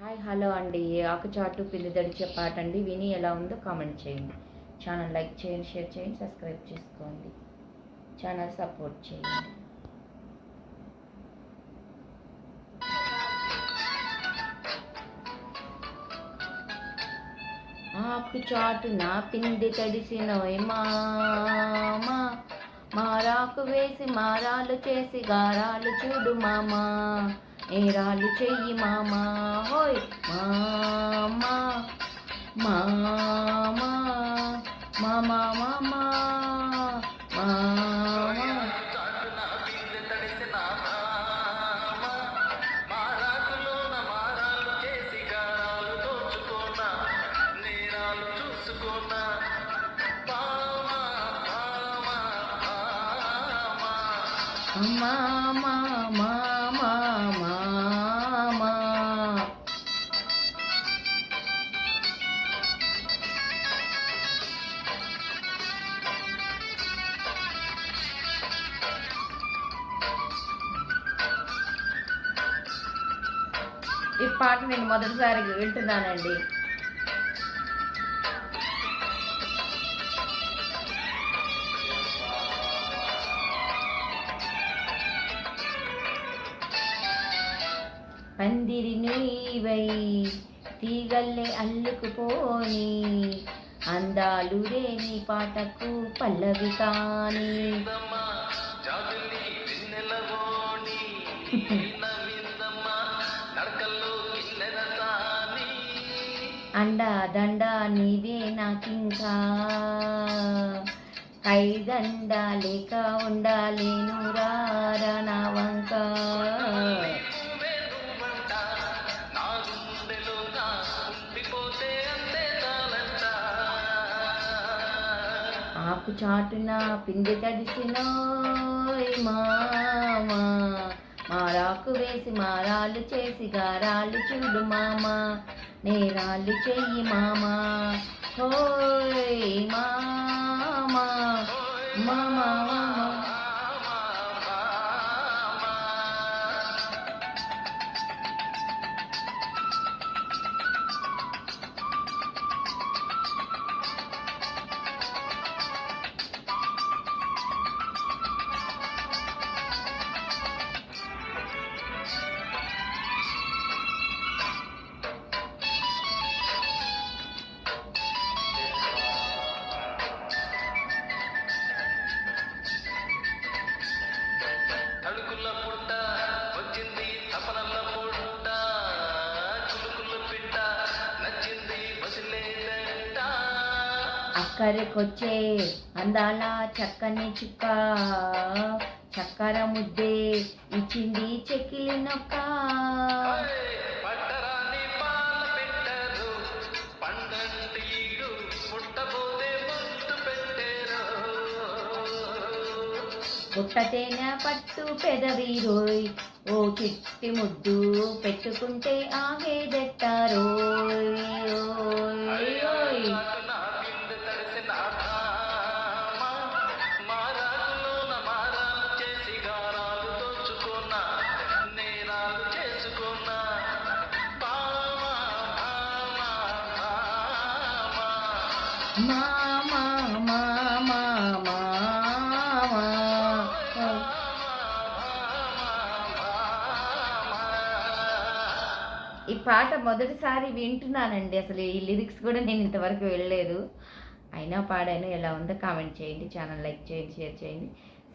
Hi hello అండి. ఆకుచాటు పిల్లి దడిచే పాట అండి విని ఎలా ఉందో కామెంట్ చేయండి. ఛానల్ లైక్ చేయండి షేర్ చేయండి సబ్స్క్రైబ్ చేసుకోండి. ఛానల్ సపోర్ట్ చేయండి. ఆకు చాటు నా పిండి తడిసిన మామా. మారాకు వేసి మారాలు చేసి గారాలు చూడు మామా. నేరాలు చెయ్యి మామా హోయ్ మామా మామా మామా మామా మామా. ఈ పాట నేను మొదటిసారి వింటున్నానండి. పందిరి నీవై తీగల్లే అల్లుకుపోని అందాలు రేని పాటకు పల్లవి కాని. అండా దండ నీవే నాకింకా. కైదండ లేక ఉండాలేను రారా నా వంక. ఆకు చాటున పిండి తడిసినోయ్ మామా. మారాకు వేసి మారాలు చేసి గారాలు చూడు మామా. నేరాలు చెయ్యి మామా. హోయ్ మామా మామా. అక్కడికొచ్చే అందాల చక్కని చుక్క చక్కర ముద్దే ఇచ్చింది చెక్కిలి నొక్క. పుట్టతేన పట్టు పెదవి రోయ్ ఓ చిట్టి ముద్దు పెట్టుకుంటే ఆగేదెట్టారోయ్ ఈ పాట మొదటిసారి వింటున్నానండి. అసలు ఈ లిరిక్స్ కూడా నేను ఇంతవరకు వెళ్ళలేదు అయినా పాడాను ఎలా ఉందో కామెంట్ చేయండి. ఛానల్ లైక్ చేయండి షేర్ చేయండి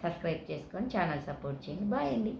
సబ్స్క్రైబ్ చేసుకొని ఛానల్ సపోర్ట్ చేయండి. బాయ్ అండి.